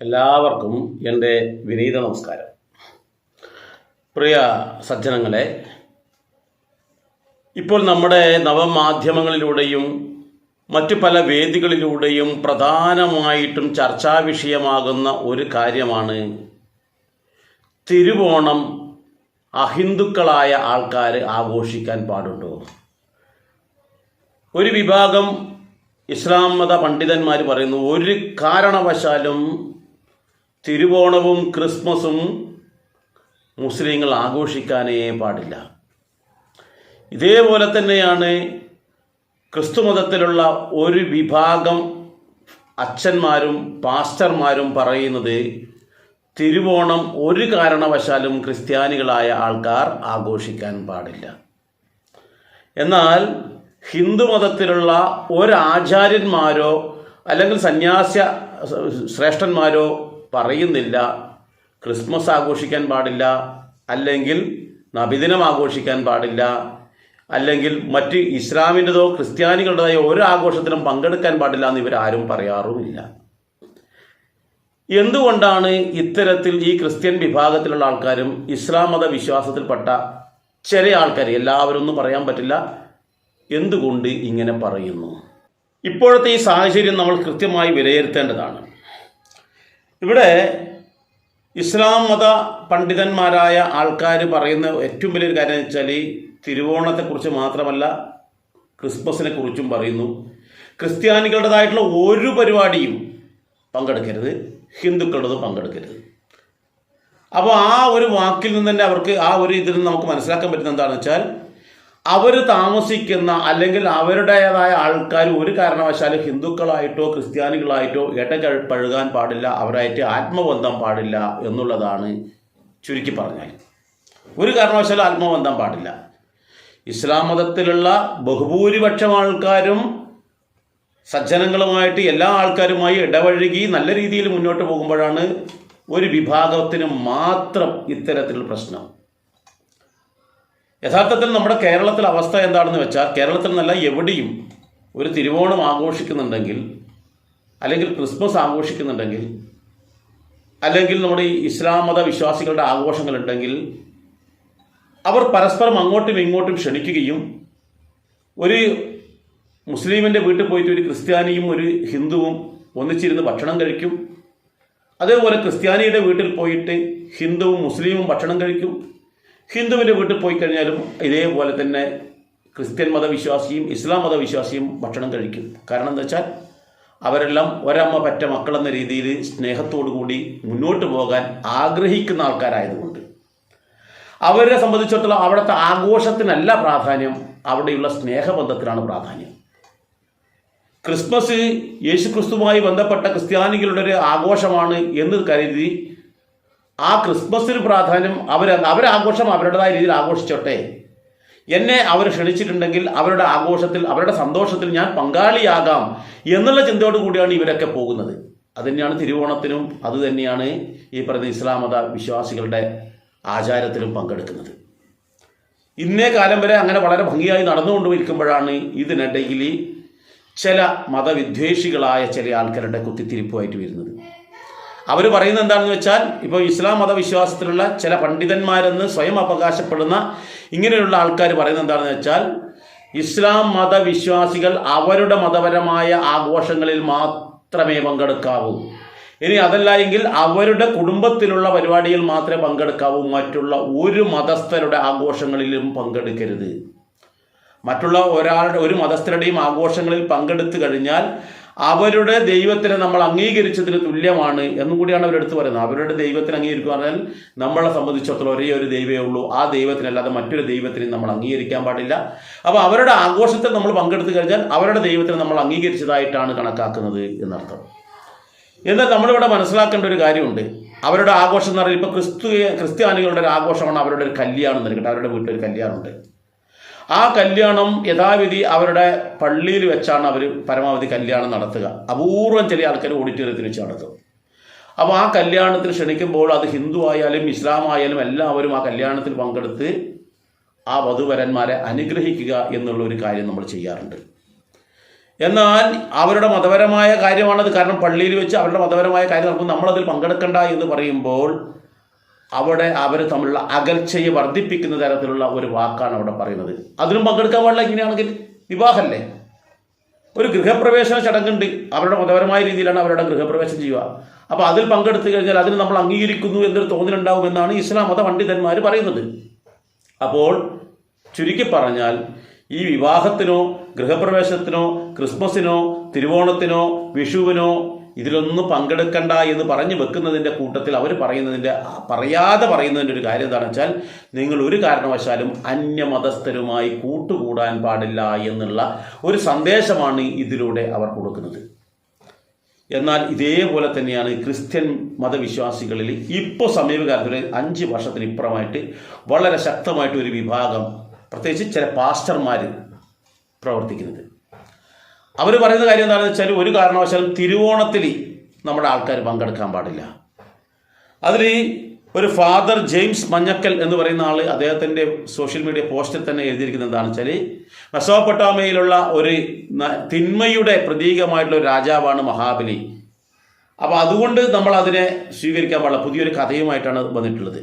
എല്ലാവർക്കും എന്റെ വിനീത നമസ്കാരം. പ്രിയ സജ്ജനങ്ങളെ ഇപ്പോൾ നമ്മുടെ നവമാധ്യമങ്ങളിലൂടെയും മറ്റു പല വേദികളിലൂടെയും പ്രധാനമായിട്ടും ചർച്ചാ വിഷയമാകുന്ന ഒരു കാര്യമാണ് തിരുവോണം അഹിന്ദുക്കളായ ആൾക്കാർ ആഘോഷിക്കാൻ പാടുണ്ടോ? ഒരു വിഭാഗം ഇസ്ലാം മത പണ്ഡിതന്മാർ പറയുന്നു ഒരു കാരണവശാലും തിരുവോണവും ക്രിസ്മസും മുസ്ലിങ്ങൾ ആഘോഷിക്കാനേ പാടില്ല. ഇതേപോലെ തന്നെയാണ് ക്രിസ്തുമതത്തിലുള്ള ഒരു വിഭാഗം അച്ഛന്മാരും പാസ്റ്റർമാരും പറയുന്നത് തിരുവോണം ഒരു കാരണവശാലും ക്രിസ്ത്യാനികളായ ആൾക്കാർ ആഘോഷിക്കാൻ പാടില്ല. എന്നാൽ ഹിന്ദുമതത്തിലുള്ള ഒരാചാര്യന്മാരോ അല്ലെങ്കിൽ സന്യാസ ശ്രേഷ്ഠന്മാരോ പറയുന്നില്ല ക്രിസ്മസ് ആഘോഷിക്കാൻ പാടില്ല അല്ലെങ്കിൽ നബിദിനം ആഘോഷിക്കാൻ പാടില്ല അല്ലെങ്കിൽ മറ്റ് ഇസ്ലാമിന്റെതോ ക്രിസ്ത്യാനികളുടേതായ ഓരോ ആഘോഷത്തിലും പങ്കെടുക്കാൻ പാടില്ല എന്ന് ഇവരാരും പറയാറുമില്ല. എന്തുകൊണ്ടാണ് ഇത്തരത്തിൽ ഈ ക്രിസ്ത്യൻ വിഭാഗത്തിലുള്ള ആൾക്കാരും ഇസ്ലാം മത വിശ്വാസത്തിൽപ്പെട്ട ചില ആൾക്കാർ എല്ലാവരും ഒന്നും പറയാൻ പറ്റില്ല എന്തുകൊണ്ട് ഇങ്ങനെ പറയുന്നു? ഇപ്പോഴത്തെ ഈ സാഹചര്യം നമ്മൾ കൃത്യമായി വിലയിരുത്തേണ്ടതാണ്. ഇവിടെ ഇസ്ലാം മത പണ്ഡിതന്മാരായ ആൾക്കാർ പറയുന്ന ഏറ്റവും വലിയൊരു കാര്യം എന്ന് വെച്ചാൽ ഈ തിരുവോണത്തെക്കുറിച്ച് മാത്രമല്ല ക്രിസ്മസിനെ കുറിച്ചും പറയുന്നു. ക്രിസ്ത്യാനികളുടേതായിട്ടുള്ള ഒരു പരിപാടിയും പങ്കെടുക്കരുത്. ഹിന്ദുക്കളുടേത് പങ്കെടുക്കരുത്. അപ്പോൾ ആ ഒരു വാക്കിൽ നിന്ന് തന്നെ അവർക്ക് ആ ഒരു ഇതിൽ നിന്ന് നമുക്ക് മനസ്സിലാക്കാൻ പറ്റുന്ന എന്താണെന്ന് വെച്ചാൽ അവർ താമസിക്കുന്ന അല്ലെങ്കിൽ അവരുടേതായ ആൾക്കാർ ഒരു കാരണവശാലും ഹിന്ദുക്കളായിട്ടോ ക്രിസ്ത്യാനികളായിട്ടോ ഇടപഴകാൻ പാടില്ല അവരായിട്ട് ആത്മബന്ധം പാടില്ല എന്നുള്ളതാണ് ചുരുക്കി പറഞ്ഞാൽ. ഒരു കാരണവശാലും ആത്മബന്ധം പാടില്ല. ഇസ്ലാം മതത്തിലുള്ള ബഹുഭൂരിപക്ഷം ആൾക്കാരും സജ്ജനങ്ങളുമായിട്ട് എല്ലാ ആൾക്കാരുമായി ഇടപഴകി നല്ല രീതിയിൽ മുന്നോട്ട് പോകുമ്പോഴാണ് ഒരു വിഭാഗത്തിന് മാത്രം ഇത്തരത്തിലുള്ള പ്രശ്നം. യഥാർത്ഥത്തിൽ നമ്മുടെ കേരളത്തിലെ അവസ്ഥ എന്താണെന്ന് വെച്ചാൽ കേരളത്തിൽ നല്ല എവിടെയും ഒരു തിരുവോണം ആഘോഷിക്കുന്നുണ്ടെങ്കിൽ അല്ലെങ്കിൽ ക്രിസ്മസ് ആഘോഷിക്കുന്നുണ്ടെങ്കിൽ അല്ലെങ്കിൽ നമ്മുടെ ഈ ഇസ്ലാം മത വിശ്വാസികളുടെ ആഘോഷങ്ങളുണ്ടെങ്കിൽ അവർ പരസ്പരം അങ്ങോട്ടും ഇങ്ങോട്ടും ക്ഷണിക്കുകയും ഒരു മുസ്ലിമിന്റെ വീട്ടിൽ പോയിട്ട് ഒരു ക്രിസ്ത്യാനിയും ഒരു ഹിന്ദുവും ഒന്നിച്ചിരുന്ന് ഭക്ഷണം കഴിക്കും. അതേപോലെ ക്രിസ്ത്യാനിയുടെ വീട്ടിൽ പോയിട്ട് ഹിന്ദുവും മുസ്ലിമും ഭക്ഷണം കഴിക്കും. ഹിന്ദുവിന്റെ വീട്ടിൽ പോയി കഴിഞ്ഞാലും ഇതേപോലെ തന്നെ ക്രിസ്ത്യൻ മതവിശ്വാസിയും ഇസ്ലാം മതവിശ്വാസിയും ഭക്ഷണം കഴിക്കും. കാരണം എന്താ വെച്ചാൽ അവരെല്ലാം ഒരമ്മ പറ്റ മക്കളെന്ന രീതിയിൽ സ്നേഹത്തോടു കൂടി മുന്നോട്ട് പോകാൻ ആഗ്രഹിക്കുന്ന ആൾക്കാരായതുകൊണ്ട്. അവരെ സംബന്ധിച്ചിടത്തോളം അവിടുത്തെ ആഘോഷത്തിനല്ല പ്രാധാന്യം അവിടെയുള്ള സ്നേഹബന്ധത്തിനാണ് പ്രാധാന്യം. ക്രിസ്മസ് യേശുക്രിസ്തുവുമായി ബന്ധപ്പെട്ട ക്രിസ്ത്യാനികളുടെ ഒരു ആഘോഷമാണ് എന്ന് കരുതി ആ ക്രിസ്മസിന് പ്രാധാന്യം അവർ അവരാഘോഷം അവരുടേതായ രീതിയിൽ ആഘോഷിച്ചോട്ടെ. എന്നെ അവർ ക്ഷണിച്ചിട്ടുണ്ടെങ്കിൽ അവരുടെ ആഘോഷത്തിൽ അവരുടെ സന്തോഷത്തിൽ ഞാൻ പങ്കാളിയാകാം എന്നുള്ള ചിന്തയോട് കൂടിയാണ് ഇവരൊക്കെ പോകുന്നത്. അത് തന്നെയാണ് തിരുവോണത്തിനും അത് തന്നെയാണ് ഈ പറയുന്ന ഇസ്ലാം മത വിശ്വാസികളുടെ ആചാരത്തിലും പങ്കെടുക്കുന്നത്. ഇന്നേ കാലം വരെ അങ്ങനെ വളരെ ഭംഗിയായി നടന്നുകൊണ്ടിരിക്കുമ്പോഴാണ് ഇതിനിടയിൽ ചില മതവിദ്വേഷികളായ ചില ആൾക്കാരുടെ കുത്തിത്തിരിപ്പുമായിട്ട് വരുന്നത്. അവർ പറയുന്നത് എന്താണെന്ന് വെച്ചാൽ ഇപ്പോൾ ഇസ്ലാം മതവിശ്വാസത്തിലുള്ള ചില പണ്ഡിതന്മാരെന്ന് സ്വയം അവകാശപ്പെടുന്ന ഇങ്ങനെയുള്ള ആൾക്കാർ പറയുന്നത് എന്താണെന്ന് വെച്ചാൽ ഇസ്ലാം മതവിശ്വാസികൾ അവരുടെ മതപരമായ ആഘോഷങ്ങളിൽ മാത്രമേ പങ്കെടുക്കാവൂ. ഇനി അതല്ല എങ്കിൽ അവരുടെ കുടുംബത്തിലുള്ള പരിപാടിയിൽ മാത്രമേ പങ്കെടുക്കാവൂ. മറ്റുള്ള ഒരു മതസ്ഥരുടെ ആഘോഷങ്ങളിലും പങ്കെടുക്കരുത്. മറ്റുള്ള ഒരാളുടെ ഒരു മതസ്ഥരുടെയും ആഘോഷങ്ങളിൽ പങ്കെടുത്തു കഴിഞ്ഞാൽ അവരുടെ ദൈവത്തിനെ നമ്മൾ അംഗീകരിച്ചതിന് തുല്യമാണ് എന്നും കൂടിയാണ് അവരെടുത്ത് പറയുന്നത്. അവരുടെ ദൈവത്തിനെ അംഗീകരിക്കുക പറഞ്ഞാൽ നമ്മളെ സംബന്ധിച്ചിടത്തോളം ഒരേ ഒരു ദൈവമേ ഉള്ളൂ. ആ ദൈവത്തിനല്ലാതെ മറ്റൊരു ദൈവത്തിനെ നമ്മൾ അംഗീകരിക്കാൻ പാടില്ല. അപ്പോൾ അവരുടെ ആഘോഷത്തിൽ നമ്മൾ പങ്കെടുത്തു കഴിഞ്ഞാൽ അവരുടെ ദൈവത്തിനെ നമ്മൾ അംഗീകരിച്ചതായിട്ടാണ് കണക്കാക്കുന്നത് എന്നർത്ഥം. എന്നാൽ നമ്മളിവിടെ മനസ്സിലാക്കേണ്ട ഒരു കാര്യമുണ്ട്. അവരുടെ ആഘോഷം എന്ന് പറയുമ്പോൾ ഇപ്പോൾ ക്രിസ്തു ക്രിസ്ത്യാനികളുടെ ഒരു ആഘോഷമാണ് അവരുടെ ഒരു കല്യാണം എന്ന് അവരുടെ വീട്ടിൽ ഒരു കല്യാണമുണ്ട്. ആ കല്യാണം യഥാവിധി അവരുടെ പള്ളിയിൽ വെച്ചാണ് അവർ പരമാവധി കല്യാണം നടത്തുക. അപൂർവം ചില ആൾക്കാർ ഓഡിറ്റോറിയത്തിൽ വെച്ച് നടത്തും അപ്പോൾ ആ കല്യാണത്തിൽ ക്ഷണിക്കുമ്പോൾ അത് ഹിന്ദു ആയാലും ഇസ്ലാം ആയാലും എല്ലാവരും ആ കല്യാണത്തിൽ പങ്കെടുത്ത് ആ വധുവരന്മാരെ അനുഗ്രഹിക്കുക എന്നുള്ള ഒരു കാര്യം നമ്മൾ ചെയ്യാറുണ്ട്. എന്നാൽ അവരുടെ മതപരമായ കാര്യമാണത്. കാരണം പള്ളിയിൽ വെച്ച് അവരുടെ മതപരമായ കാര്യം നടക്കുമ്പോൾ നമ്മളതിൽ പങ്കെടുക്കണ്ട എന്ന് പറയുമ്പോൾ അവിടെ അവർ തമ്മിലുള്ള അകൽച്ചയെ വർദ്ധിപ്പിക്കുന്ന തരത്തിലുള്ള ഒരു വാക്കാണ് അവിടെ പറയുന്നത്. അതിനും പങ്കെടുക്കാൻ പാടില്ല ഇങ്ങനെയാണെങ്കിൽ. വിവാഹമല്ലേ ഒരു ഗൃഹപ്രവേശന ചടങ്ങുണ്ട്. അവരുടെ മതപരമായ രീതിയിലാണ് അവരുടെ ഗൃഹപ്രവേശനം ചെയ്യുക. അപ്പോൾ അതിൽ പങ്കെടുത്തു കഴിഞ്ഞാൽ അതിന് നമ്മൾ അംഗീകരിക്കുന്നു എന്നൊരു തോന്നലുണ്ടാവുമെന്നാണ് ഇസ്ലാം മത പണ്ഡിതന്മാർ പറയുന്നത്. അപ്പോൾ ചുരുക്കി പറഞ്ഞാൽ ഈ വിവാഹത്തിനോ ഗൃഹപ്രവേശത്തിനോ ക്രിസ്മസിനോ തിരുവോണത്തിനോ വിഷുവിനോ ഇതിലൊന്നും പങ്കെടുക്കണ്ട എന്ന് പറഞ്ഞു വെക്കുന്നതിന്റെ കൂട്ടത്തിൽ അവർ പറയുന്നതിന്റെ പറയാതെ പറയുന്നതിന്റെ ഒരു കാര്യം എന്താണെന്ന് വെച്ചാൽ നിങ്ങൾ ഒരു കാരണവശാലും അന്യമതസ്ഥരുമായി കൂട്ടുകൂടാൻ പാടില്ല എന്നുള്ള ഒരു സന്ദേശമാണ് ഇതിലൂടെ അവർ കൊടുക്കുന്നത്. എന്നാൽ ഇതേപോലെ തന്നെയാണ് ക്രിസ്ത്യൻ മതവിശ്വാസികളിൽ ഇപ്പോൾ സമീപകാലത്തിൽ അഞ്ച് വർഷത്തിന് ഇപ്പുറമായിട്ട് വളരെ ശക്തമായിട്ട് ഒരു വിഭാഗം പ്രത്യേകിച്ച് ചില പാസ്റ്റർമാർ പ്രവർത്തിക്കുന്നത്. അവർ പറയുന്ന കാര്യം എന്താണെന്ന് വെച്ചാൽ ഒരു കാരണവശാലും തിരുവോണത്തിൽ നമ്മുടെ ആൾക്കാർ പങ്കെടുക്കാൻ പാടില്ല. അതിൽ ഒരു ഫാദർ ജെയിംസ് മഞ്ഞക്കൽ എന്ന് പറയുന്ന ആൾ അദ്ദേഹത്തിന്റെ സോഷ്യൽ മീഡിയ പോസ്റ്റിൽ തന്നെ എഴുതിയിരിക്കുന്നത് എന്താണെന്ന് വെച്ചാൽ മെസോപ്പൊട്ടാമയിലുള്ള ഒരു തിന്മയുടെ പ്രതീകമായിട്ടുള്ള ഒരു രാജാവാണ് മഹാബലി. അപ്പോൾ അതുകൊണ്ട് നമ്മൾ അതിനെ സ്വീകരിക്കാൻ പാടില്ല. പുതിയൊരു കഥയുമായിട്ടാണ് വന്നിട്ടുള്ളത്.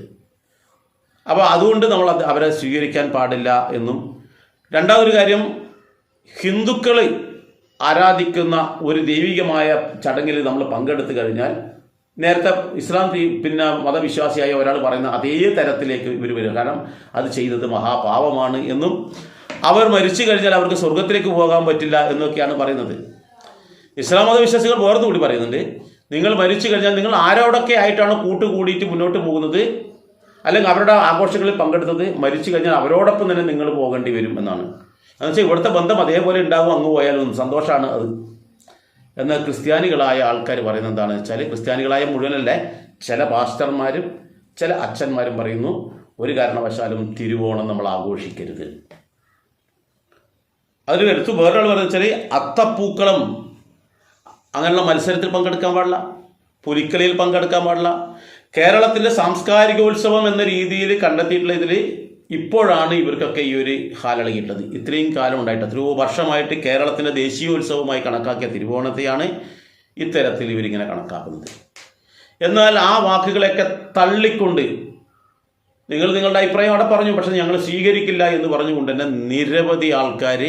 അപ്പോൾ അതുകൊണ്ട് നമ്മൾ അവരെ സ്വീകരിക്കാൻ പാടില്ല എന്നും. രണ്ടാമതൊരു കാര്യം ഹിന്ദുക്കൾ ആരാധിക്കുന്ന ഒരു ദൈവികമായ ചടങ്ങിൽ നമ്മൾ പങ്കെടുത്തു കഴിഞ്ഞാൽ നേരത്തെ ഇസ്ലാം പിന്നെ മതവിശ്വാസിയായ ഒരാൾ പറയുന്ന അതേ തരത്തിലേക്ക് ഇവർ വരും കാരണം അത് ചെയ്തത് മഹാപാപമാണ് എന്നും അവർ മരിച്ചു കഴിഞ്ഞാൽ അവർക്ക് സ്വർഗത്തിലേക്ക് പോകാൻ പറ്റില്ല എന്നൊക്കെയാണ് പറയുന്നത്. ഇസ്ലാം മതവിശ്വാസികൾ വേർത്ത് കൂടി പറയുന്നുണ്ട്. നിങ്ങൾ മരിച്ചു കഴിഞ്ഞാൽ നിങ്ങൾ ആരോടൊക്കെ ആയിട്ടാണ് കൂട്ടുകൂടിയിട്ട് മുന്നോട്ട് പോകുന്നത്? അല്ലെങ്കിൽ അവരുടെ ആഘോഷങ്ങളിൽ പങ്കെടുത്തത് മരിച്ചു കഴിഞ്ഞാൽ അവരോടൊപ്പം തന്നെ നിങ്ങൾ പോകേണ്ടി വരും എന്നാണ്. എന്നുവെച്ചാൽ ഇവിടുത്തെ ബന്ധം അതേപോലെ ഉണ്ടാവും അങ്ങ് പോയാലും സന്തോഷമാണ് അത്. എന്നാൽ ക്രിസ്ത്യാനികളായ ആൾക്കാർ പറയുന്നത് എന്താണെന്ന് വെച്ചാൽ ക്രിസ്ത്യാനികളായ മുഴുവനല്ലേ ചില പാസ്റ്റർമാരും ചില അച്ഛന്മാരും പറയുന്നു ഒരു കാരണവശാലും തിരുവോണം നമ്മൾ ആഘോഷിക്കരുത്. അതിൽ എടുത്തു വേറൊരാൾ പറയുന്നത് വെച്ചാൽ അത്തപ്പൂക്കളം. അങ്ങനെയുള്ള മത്സരത്തിൽ പങ്കെടുക്കാൻ പാടില്ല പുലിക്കളിയിൽ പങ്കെടുക്കാൻ പാടില്ല. കേരളത്തിന്റെ സാംസ്കാരിക ഉത്സവം എന്ന രീതിയിൽ കണ്ടെത്തിയിട്ടുള്ള ഇതിൽ ഇപ്പോഴാണ് ഇവർക്കൊക്കെ ഈ ഒരു ഹാലളകിയിട്ടുള്ളത് ഇത്രയും കാലം ഉണ്ടായിട്ട് എത്രയോ വർഷമായിട്ട് കേരളത്തിന്റെ ദേശീയോത്സവമായി കണക്കാക്കിയ തിരുവോണത്തെയാണ് ഇത്തരത്തിൽ ഇവരിങ്ങനെ കണക്കാക്കുന്നത്. എന്നാൽ ആ വാക്കുകളെയൊക്കെ തള്ളിക്കൊണ്ട് നിങ്ങൾ നിങ്ങളുടെ അഭിപ്രായം അവിടെ പറഞ്ഞു പക്ഷെ ഞങ്ങൾ സ്വീകരിക്കില്ല എന്ന് പറഞ്ഞുകൊണ്ട് തന്നെ നിരവധി ആൾക്കാർ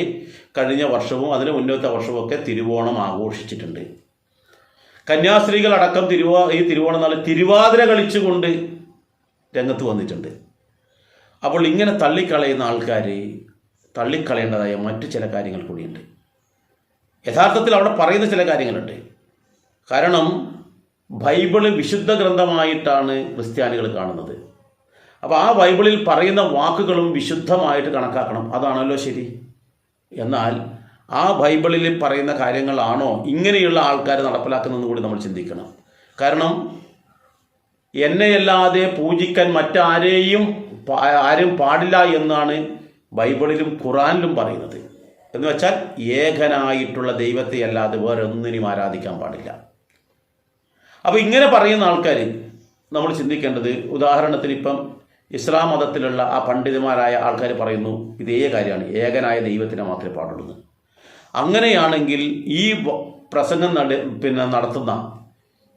കഴിഞ്ഞ വർഷവും അതിന് മുന്നത്തെ വർഷവും ഒക്കെ തിരുവോണം ആഘോഷിച്ചിട്ടുണ്ട്. കന്യാസ്ത്രീകളടക്കം തിരുവോ ഈ തിരുവോണം നാൾ തിരുവാതിര കളിച്ചുകൊണ്ട് രംഗത്ത് വന്നിട്ടുണ്ട്. അപ്പോൾ ഇങ്ങനെ തള്ളിക്കളയുന്ന ആൾക്കാർ തള്ളിക്കളയേണ്ടതായ മറ്റു ചില കാര്യങ്ങൾ കൂടിയുണ്ട്. യഥാർത്ഥത്തിൽ അവിടെ പറയുന്ന ചില കാര്യങ്ങളുണ്ട്. കാരണം ബൈബിൾ വിശുദ്ധ ഗ്രന്ഥമായിട്ടാണ് ക്രിസ്ത്യാനികൾ കാണുന്നത്. അപ്പോൾ ആ ബൈബിളിൽ പറയുന്ന വാക്കുകളും വിശുദ്ധമായിട്ട് കണക്കാക്കണം. അതാണല്ലോ ശരി. എന്നാൽ ആ ബൈബിളിൽ പറയുന്ന കാര്യങ്ങളാണോ ഇങ്ങനെയുള്ള ആൾക്കാർ നടപ്പിലാക്കുന്നതെന്ന് കൂടി നമ്മൾ ചിന്തിക്കണം. കാരണം എന്നെയല്ലാതെ പൂജിക്കാൻ മറ്റാരെയും ആരും പാടില്ല എന്നാണ് ബൈബിളിലും ഖുറാനിലും പറയുന്നത്. എന്ന് വെച്ചാൽ ഏകനായിട്ടുള്ള ദൈവത്തെ അല്ലാതെ വേറെ ഒന്നിനും ആരാധിക്കാൻ പാടില്ല. അപ്പോൾ ഇങ്ങനെ പറയുന്ന ആൾക്കാർ നമ്മൾ ചിന്തിക്കേണ്ടത് ഉദാഹരണത്തിന് ഇപ്പം ഇസ്ലാം മതത്തിലുള്ള ആ പണ്ഡിതന്മാരായ ആൾക്കാർ പറയുന്നു ഇതേ കാര്യമാണ് ഏകനായ ദൈവത്തിനെ മാത്രമേ പാടുള്ളൂ. അങ്ങനെയാണെങ്കിൽ ഈ പ്രസംഗം നട പിന്നെ നടത്തുന്ന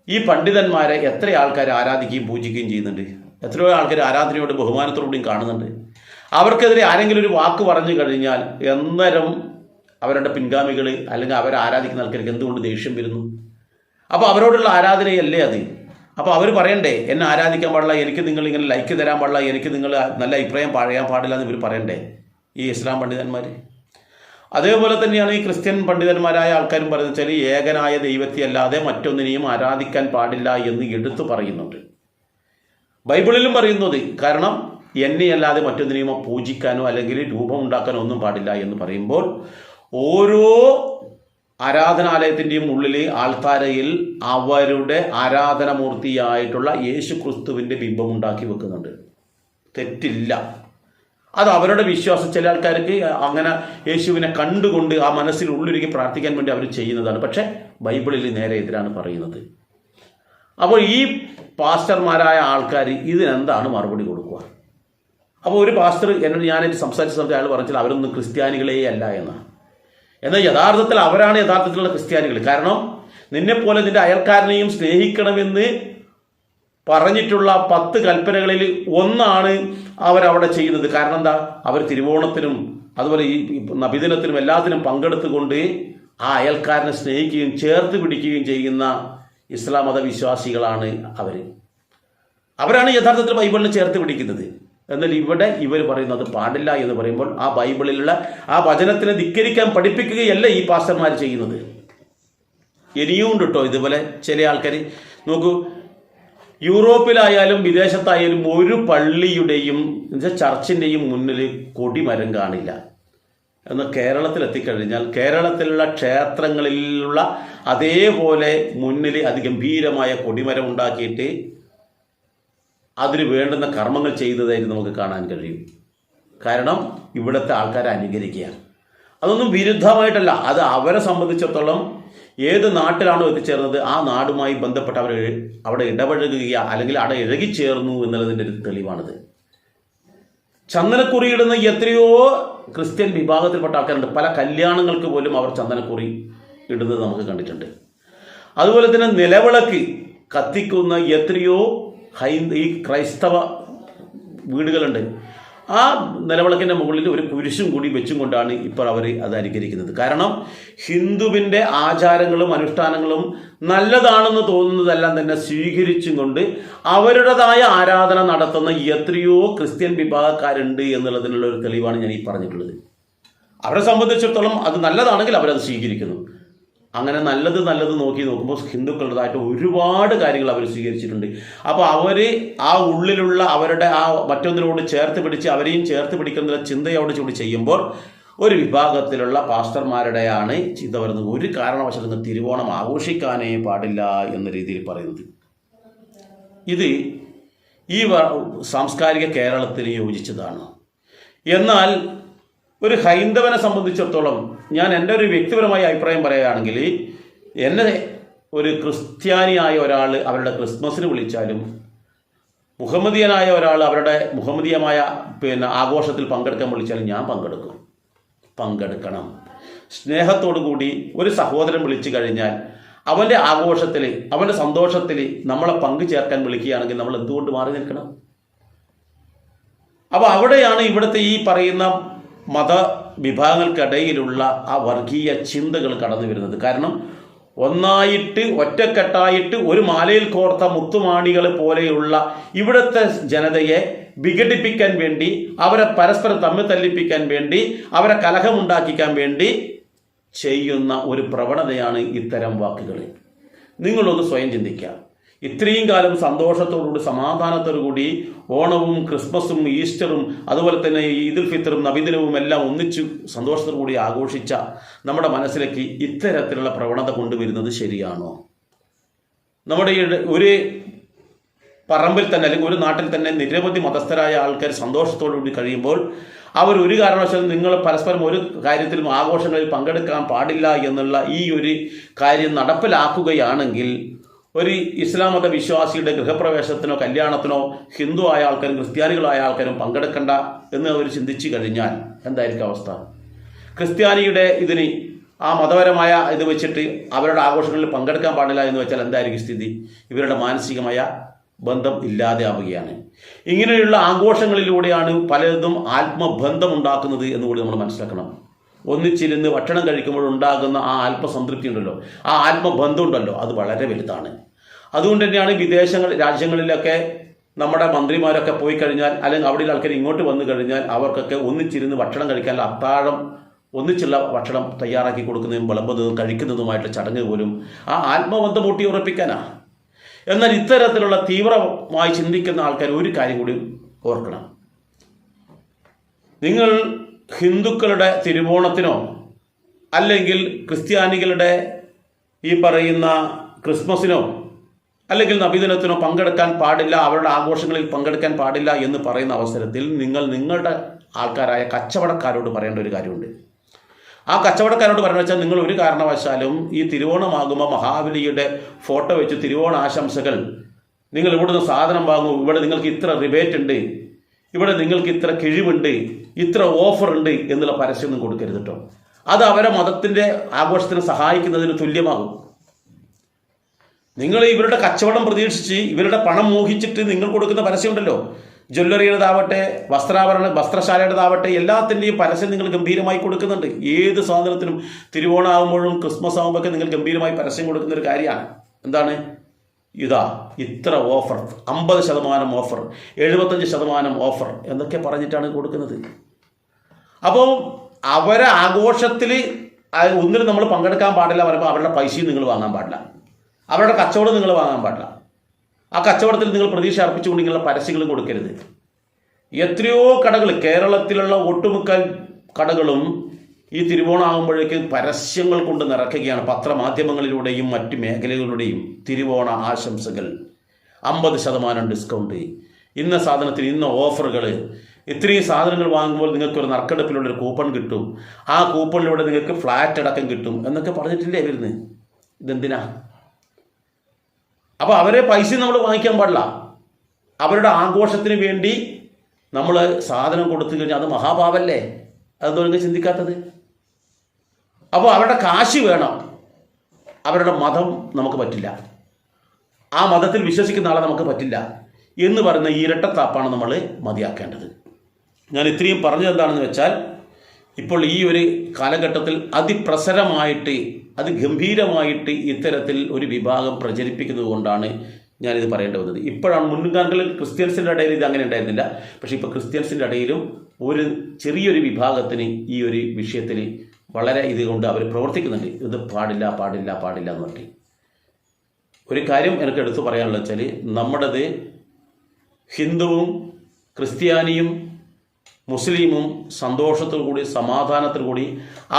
ഈ പണ്ഡിതന്മാരെ എത്ര ആൾക്കാർ ആരാധിക്കുകയും പൂജിക്കുകയും ചെയ്യുന്നുണ്ട്? എത്രയോ ആൾക്കാർ ആരാധനയോടും ബഹുമാനത്തോടുകൂടിയും കാണുന്നുണ്ട്. അവർക്കെതിരെ ആരെങ്കിലും ഒരു വാക്ക് പറഞ്ഞു കഴിഞ്ഞാൽ എന്നേരം അവരുടെ പിൻഗാമികൾ അല്ലെങ്കിൽ അവരെ ആരാധിക്കുന്ന ആൾക്കാർക്ക് എന്തുകൊണ്ട് ദേഷ്യം വരുന്നു? അപ്പോൾ അവരോടുള്ള ആരാധനയല്ലേ അത്? അപ്പോൾ അവർ പറയണ്ടേ എന്നെ ആരാധിക്കാൻ പാടില്ല എനിക്ക് നിങ്ങൾ ഇങ്ങനെ ലൈക്ക് തരാൻ പാടില്ല എനിക്ക് നിങ്ങൾ നല്ല അഭിപ്രായം പറയാൻ പാടില്ല എന്ന് ഇവർ പറയണ്ടേ? ഈ ഇസ്ലാം പണ്ഡിതന്മാർ. അതേപോലെ തന്നെയാണ് ഈ ക്രിസ്ത്യൻ പണ്ഡിതന്മാരായ ആൾക്കാരും പറയുന്നത് വെച്ചാൽ ഏകനായ ദൈവത്തെ അല്ലാതെ മറ്റൊന്നിനെയും ആരാധിക്കാൻ പാടില്ല എന്ന് എടുത്തു പറയുന്നുണ്ട്. ബൈബിളിലും പറയുന്നത് കാരണം എന്നെ അല്ലാതെ മറ്റൊന്നിനെയും പൂജിക്കാനോ അല്ലെങ്കിൽ രൂപം ഉണ്ടാക്കാനോ ഒന്നും പാടില്ല എന്ന് പറയുമ്പോൾ ഓരോ ആരാധനാലയത്തിന്റെയും ഉള്ളിൽ ആൾത്താരയിൽ അവരുടെ ആരാധനമൂർത്തിയായിട്ടുള്ള യേശു ക്രിസ്തുവിന്റെ ബിംബം ഉണ്ടാക്കി വെക്കുന്നുണ്ട്. തെറ്റില്ല. അത് അവരുടെ വിശ്വാസം ചില ആൾക്കാർക്ക് അങ്ങനെ യേശുവിനെ കണ്ടുകൊണ്ട് ആ മനസ്സിൽ ഉള്ളിലേക്ക് പ്രാർത്ഥിക്കാൻ വേണ്ടി അവർ ചെയ്യുന്നതാണ്. പക്ഷേ ബൈബിളിൽ നേരെ എതിരാണ് പറയുന്നത്. അപ്പോൾ ഈ പാസ്റ്റർമാരായ ആൾക്കാർ ഇതിനെന്താണ് മറുപടി കൊടുക്കുക? അപ്പോൾ ഒരു പാസ്റ്റർ എന്നോട് ഞാനായിട്ട് സംസാരിച്ച സമയത്ത് അയാൾ പറഞ്ഞാൽ അവരൊന്നും ക്രിസ്ത്യാനികളേ അല്ല എന്നാണ് എന്നാൽ യഥാർത്ഥത്തിൽ അവരാണ് യഥാർത്ഥത്തിലുള്ള ക്രിസ്ത്യാനികൾ. കാരണം നിന്നെപ്പോലെ നിന്റെ അയൽക്കാരനെയും സ്നേഹിക്കണമെന്ന് പറഞ്ഞിട്ടുള്ള പത്ത് കൽപ്പനകളിൽ ഒന്നാണ് അവരവിടെ ചെയ്യുന്നത്. കാരണം എന്താ? അവർ തിരുവോണത്തിനും അതുപോലെ ഈ നബിദിനത്തിനും എല്ലാത്തിനും പങ്കെടുത്തുകൊണ്ട് ആ അയൽക്കാരനെ സ്നേഹിക്കുകയും ചേർത്ത് പിടിക്കുകയും ചെയ്യുന്ന ഇസ്ലാം മതവിശ്വാസികളാണ് അവർ അവരാണ് യഥാർത്ഥത്തിൽ ബൈബിളിനെ ചേർത്ത് പിടിക്കുന്നത്. എന്നാൽ ഇവിടെ ഇവർ പറയുന്നത് പാടില്ല എന്ന് പറയുമ്പോൾ ആ ബൈബിളിലുള്ള ആ വചനത്തിനെ ധിക്കരിക്കാൻ പഠിപ്പിക്കുകയല്ല ഈ പാസ്റ്റർമാർ ചെയ്യുന്നത്. ഇനിയും കേട്ടോ ഇതുപോലെ ചില ആൾക്കാർ നോക്കൂ യൂറോപ്പിലായാലും വിദേശത്തായാലും ഒരു പള്ളിയുടെയും ചർച്ചിന്റെയും മുന്നിൽ കൊടിമരം കാണില്ല. എന്നാൽ കേരളത്തിൽ എത്തിക്കഴിഞ്ഞാൽ കേരളത്തിലുള്ള ക്ഷേത്രങ്ങളിലുള്ള അതേപോലെ മുന്നിൽ അതിഗംഭീരമായ കൊടിമരം ഉണ്ടാക്കിയിട്ട് അതിന് വേണ്ടുന്ന കർമ്മങ്ങൾ ചെയ്തതായി നമുക്ക് കാണാൻ കഴിയും. കാരണം ഇവിടുത്തെ ആൾക്കാരെ അനുകരിക്കുക അതൊന്നും വിരുദ്ധമായിട്ടല്ല. അത് അവരെ സംബന്ധിച്ചിടത്തോളം ഏത് നാട്ടിലാണോ എത്തിച്ചേർന്നത് ആ നാടുമായി ബന്ധപ്പെട്ട് അവർ അവിടെ ഇടപഴകുക അല്ലെങ്കിൽ അവിടെ ഇഴകിച്ചേർന്നു എന്നുള്ളതിന്റെ ഒരു തെളിവാണിത്. ചന്ദനക്കുറി ഇടുന്ന എത്രയോ ക്രിസ്ത്യൻ വിഭാഗത്തിൽപ്പെട്ട ആൾക്കാരുണ്ട്. പല കല്യാണങ്ങൾക്ക് പോലും അവർ ചന്ദനക്കുറി ഇടുന്നത് നമുക്ക് കണ്ടിട്ടുണ്ട്. അതുപോലെ തന്നെ നിലവിളക്ക് കത്തിക്കുന്ന എത്രയോ ഹൈ ഈ ക്രൈസ്തവ വീടുകളുണ്ട്. ആ നിലവിളക്കിന്റെ മുകളിൽ ഒരു കുരിശും കൂടി വെച്ചും കൊണ്ടാണ് ഇപ്പോൾ അവർ അത് അനുകരിക്കുന്നത്. കാരണം ഹിന്ദുവിന്റെ ആചാരങ്ങളും അനുഷ്ഠാനങ്ങളും നല്ലതാണെന്ന് തോന്നുന്നതെല്ലാം തന്നെ സ്വീകരിച്ചും കൊണ്ട് അവരുടേതായ ആരാധന നടത്തുന്ന എത്രയോ ക്രിസ്ത്യൻ വിഭാഗക്കാരുണ്ട് എന്നുള്ളതിനുള്ള ഒരു തെളിവാണ് ഞാൻ ഈ പറഞ്ഞിട്ടുള്ളത്. അവരെ സംബന്ധിച്ചിടത്തോളം അത് നല്ലതാണെങ്കിൽ അവരത് സ്വീകരിക്കുന്നു. അങ്ങനെ നല്ലത് നല്ലത് നോക്കി നോക്കുമ്പോൾ ഹിന്ദുക്കളുടേതായിട്ട് ഒരുപാട് കാര്യങ്ങൾ അവർ സ്വീകരിച്ചിട്ടുണ്ട്. അപ്പോൾ അവർ ആ ഉള്ളിലുള്ള അവരുടെ ആ മറ്റൊന്നിനോട് ചേർത്ത് പിടിച്ച് അവരെയും ചേർത്ത് പിടിക്കുന്ന ചിന്തയോട് കൂടി ചെയ്യുമ്പോൾ ഒരു വിഭാഗത്തിലുള്ള പാസ്റ്റർമാരുടെയാണ് ചിന്ത വരുന്നത്. ഒരു കാരണവശാലും തിരുവോണം ആഘോഷിക്കാനേ പാടില്ല എന്ന രീതിയിൽ പറയുന്നത്. ഇത് ഈ സാംസ്കാരിക കേരളത്തിന് യോജിച്ചതാണ്. എന്നാൽ ഒരു ഹൈന്ദവനെ സംബന്ധിച്ചിടത്തോളം ഞാൻ എന്റെ ഒരു വ്യക്തിപരമായ അഭിപ്രായം പറയുകയാണെങ്കിൽ എന്നെ ഒരു ക്രിസ്ത്യാനിയായ ഒരാൾ അവരുടെ ക്രിസ്മസിന് വിളിച്ചാലും മുഹമ്മദിയനായ ഒരാൾ അവരുടെ മുഹമ്മദിയമായ പിന്നെ ആഘോഷത്തിൽ പങ്കെടുക്കാൻ വിളിച്ചാലും ഞാൻ പങ്കെടുക്കും. പങ്കെടുക്കണം. സ്നേഹത്തോടു കൂടി ഒരു സഹോദരൻ വിളിച്ചു കഴിഞ്ഞാൽ അവന്റെ ആഘോഷത്തിൽ അവന്റെ സന്തോഷത്തിൽ നമ്മളെ പങ്കു ചേർക്കാൻ വിളിക്കുകയാണെങ്കിൽ നമ്മൾ എന്തുകൊണ്ട് മാറി നിൽക്കണം? അപ്പോൾ അവിടെയാണ് ഇവിടുത്തെ ഈ പറയുന്ന മത വിഭാഗങ്ങൾക്കിടയിലുള്ള ആ വർഗീയ ചിന്തകൾ കടന്നു വരുന്നത്. കാരണം ഒന്നായിട്ട് ഒറ്റക്കെട്ടായിട്ട് ഒരു മാലയിൽ കോർത്ത മുത്തുമാണികൾ പോലെയുള്ള ഇവിടുത്തെ ജനതയെ വിഘടിപ്പിക്കാൻ വേണ്ടി അവരെ പരസ്പരം തമ്മിൽ തല്ലിപ്പിക്കാൻ വേണ്ടി അവരെ കലഹമുണ്ടാക്കിക്കാൻ വേണ്ടി ചെയ്യുന്ന ഒരു പ്രവണതയാണ് ഇത്തരം വാക്കുകൾ. നിങ്ങളൊന്ന് സ്വയം ചിന്തിക്കുക. ഇത്രയും കാലം സന്തോഷത്തോടുകൂടി സമാധാനത്തോടുകൂടി ഓണവും ക്രിസ്മസും ഈസ്റ്ററും അതുപോലെ തന്നെ ഈദുൽ ഫിത്തറും നബിദിനവും എല്ലാം ഒന്നിച്ചു സന്തോഷത്തോടുകൂടി ആഘോഷിച്ച നമ്മുടെ മനസ്സിലേക്ക് ഇത്തരത്തിലുള്ള പ്രവണത കൊണ്ടുവരുന്നത് ശരിയാണോ? നമ്മുടെ ഒരു പറമ്പിൽ തന്നെ അല്ലെങ്കിൽ ഒരു നാട്ടിൽ തന്നെ നിരവധി മതസ്ഥരായ ആൾക്കാർ സന്തോഷത്തോടുകൂടി കഴിയുമ്പോൾ അവർ ഒരു കാരണവശാലും നിങ്ങൾ പരസ്പരം ഒരു കാര്യത്തിലും ആഘോഷങ്ങളിൽ പങ്കെടുക്കാൻ പാടില്ല എന്നുള്ള ഈ ഒരു കാര്യം നടപ്പിലാക്കുകയാണെങ്കിൽ ഒരു ഇസ്ലാം മത വിശ്വാസിയുടെ ഗൃഹപ്രവേശത്തിനോ കല്യാണത്തിനോ ഹിന്ദു ആയ ആൾക്കാരും ക്രിസ്ത്യാനികളായ ആൾക്കാരും പങ്കെടുക്കണ്ട എന്ന് അവർ ചിന്തിച്ചു കഴിഞ്ഞാൽ എന്തായിരിക്കും അവസ്ഥ? ക്രിസ്ത്യാനിയുടെ ഇതിന് ആ മതപരമായ ഇത് വെച്ചിട്ട് അവരുടെ ആഘോഷങ്ങളിൽ പങ്കെടുക്കാൻ പാടില്ല എന്ന് വെച്ചാൽ എന്തായിരിക്കും സ്ഥിതി? ഇവരുടെ മാനസികമായ ബന്ധം ഇല്ലാതെ ആവുകയാണ് ഇങ്ങനെയുള്ള ആഘോഷങ്ങളിലൂടെയാണ് പലതും ആത്മബന്ധം ഉണ്ടാക്കുന്നത് എന്നുകൂടി നമ്മൾ മനസ്സിലാക്കണം. ഒന്നിച്ചിരുന്ന് ഭക്ഷണം കഴിക്കുമ്പോൾ ഉണ്ടാകുന്ന ആ ആത്മസംതൃപ്തി ഉണ്ടല്ലോ. ആ ആത്മബന്ധം ഉണ്ടല്ലോ അത് വളരെ വലുതാണ്. അതുകൊണ്ട് തന്നെയാണ് വിദേശങ്ങൾ രാജ്യങ്ങളിലൊക്കെ നമ്മുടെ മന്ത്രിമാരൊക്കെ പോയി കഴിഞ്ഞാൽ അല്ലെങ്കിൽ അവിടെയുള്ള ആൾക്കാർ ഇങ്ങോട്ട് വന്നു കഴിഞ്ഞാൽ അവർക്കൊക്കെ ഒന്നിച്ചിരുന്ന് ഭക്ഷണം കഴിക്കാൻ അത്താഴം ഒന്നിച്ചുള്ള ഭക്ഷണം തയ്യാറാക്കി കൊടുക്കുന്നതും വിളമ്പുന്നതും കഴിക്കുന്നതുമായിട്ടുള്ള ചടങ്ങ് പോലും ആ ആത്മബന്ധം ഊട്ടി ഉറപ്പിക്കാനാണ് എന്നാൽ ഇത്തരത്തിലുള്ള തീവ്രമായി ചിന്തിക്കുന്ന ആൾക്കാർ ഒരു കാര്യം കൂടി ഓർക്കണം. നിങ്ങൾ ഹിന്ദുക്കളുടെ തിരുവോണത്തിനോ അല്ലെങ്കിൽ ക്രിസ്ത്യാനികളുടെ ഈ പറയുന്ന ക്രിസ്മസിനോ അല്ലെങ്കിൽ നബിദിനത്തിനോ പങ്കെടുക്കാൻ പാടില്ല അവരുടെ ആഘോഷങ്ങളിൽ പങ്കെടുക്കാൻ പാടില്ല എന്ന് പറയുന്ന അവസരത്തിൽ നിങ്ങൾ നിങ്ങളുടെ ആൾക്കാരായ കച്ചവടക്കാരോട് പറയേണ്ട ഒരു കാര്യമുണ്ട്. ആ കച്ചവടക്കാരോട് പറഞ്ഞു വെച്ചാൽ നിങ്ങൾ ഒരു കാരണവശാലും ഈ തിരുവോണമാകുമ്പോൾ മഹാബലിയുടെ ഫോട്ടോ വെച്ച് തിരുവോണ ആശംസകൾ നിങ്ങൾ ഇവിടുന്ന് സാധനം വാങ്ങൂ ഇവിടെ നിങ്ങൾക്ക് ഇത്ര റിബേറ്റ് ഉണ്ട് ഇവിടെ നിങ്ങൾക്ക് ഇത്ര കിഴിവുണ്ട് ഇത്ര ഓഫർ ഉണ്ട് എന്നുള്ള പരസ്യമൊന്നും കൊടുക്കരുത് കേട്ടോ അത് അവരെ മതത്തിന്റെ ആഘോഷത്തിന് സഹായിക്കുന്നതിന് തുല്യമാകും. നിങ്ങൾ ഇവരുടെ കച്ചവടം പ്രതീക്ഷിച്ച് ഇവരുടെ പണം മോഹിച്ചിട്ട് നിങ്ങൾ കൊടുക്കുന്ന പരസ്യമുണ്ടല്ലോ. ജ്വല്ലറിയുടേതാവട്ടെ വസ്ത്രാഭരണ വസ്ത്രശാലയുടേതാവട്ടെ എല്ലാത്തിന്റെയും പരസ്യം നിങ്ങൾ ഗംഭീരമായി കൊടുക്കുന്നുണ്ട്. ഏത് സ്വാതന്ത്ര്യത്തിനും തിരുവോണമാകുമ്പോഴും ക്രിസ്മസ് ആകുമ്പോഴൊക്കെ നിങ്ങൾ ഗംഭീരമായി പരസ്യം കൊടുക്കുന്ന ഒരു കാര്യമാണ്. എന്താണ്? ഇതാ ഇത്ര ഓഫർ അമ്പത് ശതമാനം ഓഫർ എഴുപത്തഞ്ച് ശതമാനം ഓഫർ എന്നൊക്കെ പറഞ്ഞിട്ടാണ് കൊടുക്കുന്നത്. അപ്പോൾ അവരെ ആഘോഷത്തിൽ ഒന്നിനും നമ്മൾ പങ്കെടുക്കാൻ പാടില്ല പറയുമ്പോൾ അവരുടെ പൈസയും നിങ്ങൾ വാങ്ങാൻ പാടില്ല. അവരുടെ കച്ചവടം നിങ്ങൾ വാങ്ങാൻ പാടില്ല. ആ കച്ചവടത്തിൽ നിങ്ങൾ പ്രതീക്ഷ അർപ്പിച്ചുകൊണ്ട് നിങ്ങളുടെ പരസ്യങ്ങളും കൊടുക്കരുത്. എത്രയോ കടകൾ കേരളത്തിലുള്ള ഒട്ടുമുക്കാൽ കടകളും ഈ തിരുവോണമാകുമ്പോഴേക്ക് പരസ്യങ്ങൾ കൊണ്ട് നിറക്കുകയാണ് പത്രമാധ്യമങ്ങളിലൂടെയും മറ്റ് മേഖലകളിലൂടെയും തിരുവോണ ആശംസകൾ. അമ്പത് ശതമാനം ഡിസ്കൗണ്ട് ഇന്ന സാധനത്തിന് ഇന്ന ഓഫറുകൾ ഇത്രയും സാധനങ്ങൾ വാങ്ങുമ്പോൾ നിങ്ങൾക്ക് ഒരു നറുക്കെടുപ്പിലുള്ളൊരു കൂപ്പൺ കിട്ടും. ആ കൂപ്പണിലൂടെ നിങ്ങൾക്ക് ഫ്ലാറ്റ് അടക്കം കിട്ടും എന്നൊക്കെ പറഞ്ഞിട്ടില്ലേ വരുന്നത് ഇതെന്തിനാ? അപ്പോൾ അവരെ പൈസ നമ്മൾ വാങ്ങിക്കാൻ പാടില്ല. അവരുടെ ആഘോഷത്തിന് വേണ്ടി നമ്മൾ സാധനം കൊടുത്തു കഴിഞ്ഞാൽ അത് മഹാപാപല്ലേ? അതെന്തോ നിങ്ങൾ ചിന്തിക്കാത്തത്? അപ്പോൾ അവരുടെ കാശ് വേണം. അവരുടെ മതം നമുക്ക് പറ്റില്ല. ആ മതത്തിൽ വിശ്വസിക്കുന്ന ആളെ നമുക്ക് പറ്റില്ല എന്ന് പറയുന്ന ഈ ഇരട്ടത്താപ്പാണ് നമ്മൾ മതിയാക്കേണ്ടത്. ഞാൻ ഇത്രയും പറഞ്ഞത് എന്താണെന്ന് വെച്ചാൽ ഇപ്പോൾ ഈ ഒരു കാലഘട്ടത്തിൽ അതിപ്രസരമായിട്ട് അതിഗംഭീരമായിട്ട് ഇത്തരത്തിൽ ഒരു വിഭാഗം പ്രചരിപ്പിക്കുന്നത് കൊണ്ടാണ് ഞാനിത് പറയേണ്ടി വന്നത്. ഇപ്പോഴാണ് മുൻകാലങ്ങളിൽ ക്രിസ്ത്യൻസിന്റെ ഇടയിൽ ഇത് അങ്ങനെ ഉണ്ടായിരുന്നില്ല. പക്ഷേ ഇപ്പോൾ ക്രിസ്ത്യൻസിന്റെ ഇടയിലും ഒരു ചെറിയൊരു വിഭാഗത്തിന് ഈ ഒരു വിഷയത്തിൽ വളരെ ഇതുകൊണ്ട് അവർ പ്രവർത്തിക്കുന്നുണ്ട്. ഇത് പാടില്ല പാടില്ല പാടില്ല എന്ന് പറഞ്ഞിട്ട്. ഒരു കാര്യം എനിക്ക് എടുത്തു പറയാനുള്ളത് വെച്ചാൽ നമ്മുടേത് ഹിന്ദുവും ക്രിസ്ത്യാനിയും മുസ്ലിമും സന്തോഷത്തോടു കൂടി സമാധാനത്തോടു കൂടി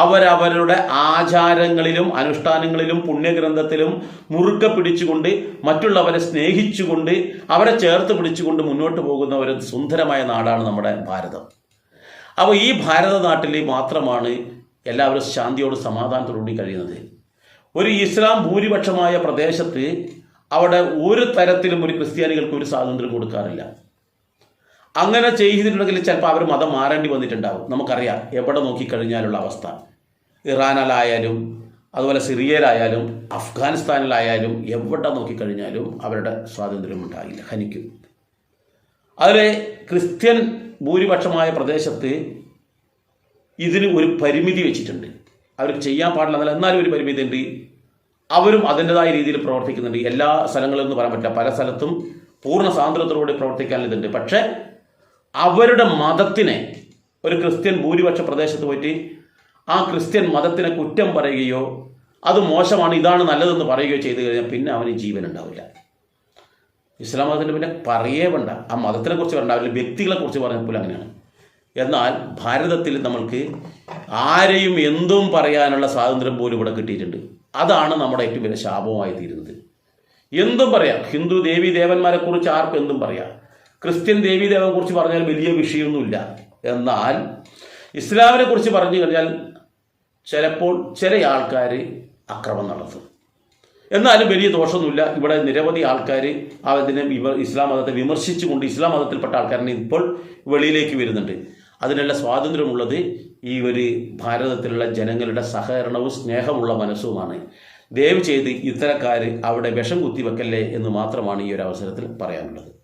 അവരവരുടെ ആചാരങ്ങളിലും അനുഷ്ഠാനങ്ങളിലും പുണ്യഗ്രന്ഥത്തിലും മുറുക്ക പിടിച്ചുകൊണ്ട് മറ്റുള്ളവരെ സ്നേഹിച്ചുകൊണ്ട് അവരെ ചേർത്ത് പിടിച്ചുകൊണ്ട് മുന്നോട്ട് പോകുന്ന ഒരു സുന്ദരമായ നാടാണ് നമ്മുടെ ഭാരതം. അപ്പോൾ ഈ ഭാരതനാട്ടിൽ മാത്രമാണ് എല്ലാവരും ശാന്തിയോട് സമാധാനത്തോടുകൂടി കഴിയുന്നത്. ഒരു ഇസ്ലാം ഭൂരിപക്ഷമായ പ്രദേശത്ത് അവിടെ ഒരു തരത്തിലും ഒരു ക്രിസ്ത്യാനികൾക്ക് ഒരു സ്വാതന്ത്ര്യം കൊടുക്കാറില്ല. അങ്ങനെ ചെയ്തിട്ടുണ്ടെങ്കിൽ ചിലപ്പോൾ അവർ മതം മാറേണ്ടി വന്നിട്ടുണ്ടാവും. നമുക്കറിയാം എവിടെ നോക്കിക്കഴിഞ്ഞാലുള്ള അവസ്ഥ. ഇറാനിലായാലും അതുപോലെ സിറിയയിലായാലും അഫ്ഗാനിസ്ഥാനിലായാലും എവിടെ നോക്കിക്കഴിഞ്ഞാലും അവരുടെ സ്വാതന്ത്ര്യം ഉണ്ടാകില്ല ഹനിക്കും. അതിൽ ക്രിസ്ത്യൻ ഭൂരിപക്ഷമായ പ്രദേശത്ത് ഇതിന് ഒരു പരിമിതി വെച്ചിട്ടുണ്ട്. അവർക്ക് ചെയ്യാൻ പാടില്ല എന്നല്ല എന്നാലും ഒരു പരിമിതി ഉണ്ട് അവരും അതിന്റെതായ രീതിയിൽ പ്രവർത്തിക്കുന്നുണ്ട്. എല്ലാ സ്ഥലങ്ങളിലും എന്ന് പറയാൻ പറ്റില്ല. പല സ്ഥലത്തും പൂർണ സ്വാതന്ത്ര്യത്തോടുകൂടി പ്രവർത്തിക്കാൻ ഇതുണ്ട്. പക്ഷേ അവരുടെ മതത്തിനെ ഒരു ക്രിസ്ത്യൻ ഭൂരിപക്ഷ പ്രദേശത്ത് പോയിട്ട് ആ ക്രിസ്ത്യൻ മതത്തിനെ കുറ്റം പറയുകയോ അത് മോശമാണ് ഇതാണ് നല്ലതെന്ന് പറയുകയോ ചെയ്തു കഴിഞ്ഞാൽ പിന്നെ അവന് ജീവൻ ഉണ്ടാവില്ല. ഇസ്ലാം മതത്തിന്റെ പിന്നെ പറയേ വേണ്ട. ആ മതത്തിനെ കുറിച്ച് പറയണ്ട. അവരുടെ വ്യക്തികളെ കുറിച്ച് പറഞ്ഞപ്പോൾ അങ്ങനെയാണ്. എന്നാൽ ഭാരതത്തിൽ നമ്മൾക്ക് ആരെയും എന്തും പറയാനുള്ള സ്വാതന്ത്ര്യം പോലും ഇവിടെ കിട്ടിയിട്ടുണ്ട്. അതാണ് നമ്മുടെ ഏറ്റവും വലിയ ശാപമായി തീരുന്നത്. എന്തും പറയാം. ഹിന്ദു ദേവി ദേവന്മാരെ കുറിച്ച് ആർക്കും എന്തും പറയാം. ക്രിസ്ത്യൻ ദേവി ദേവനെ കുറിച്ച് പറഞ്ഞാൽ വലിയ വിഷയമൊന്നുമില്ല. എന്നാൽ ഇസ്ലാമിനെ കുറിച്ച് പറഞ്ഞു കഴിഞ്ഞാൽ ചിലപ്പോൾ ചില ആൾക്കാർ അക്രമം നടത്തും. എന്നാലും വലിയ ദോഷമൊന്നുമില്ല. ഇവിടെ നിരവധി ആൾക്കാർ അതിനെ ഇസ്ലാം മതത്തെ വിമർശിച്ചുകൊണ്ട് ഇസ്ലാം മതത്തിൽപ്പെട്ട ആൾക്കാരെ ഇപ്പോൾ വെളിയിലേക്ക് വരുന്നുണ്ട്. അതിനുള്ള സ്വാതന്ത്ര്യമുള്ളത് ഈ ഒരു ഭാരതത്തിലുള്ള ജനങ്ങളുടെ സഹകരണവും സ്നേഹമുള്ള മനസ്സുമാണ്. ദയവ് ചെയ്ത് ഇത്തരക്കാർ അവിടെ വിഷം കുത്തിവെക്കല്ലേ എന്ന് മാത്രമാണ് ഈ ഒരു അവസരത്തിൽ പറയാനുള്ളത്.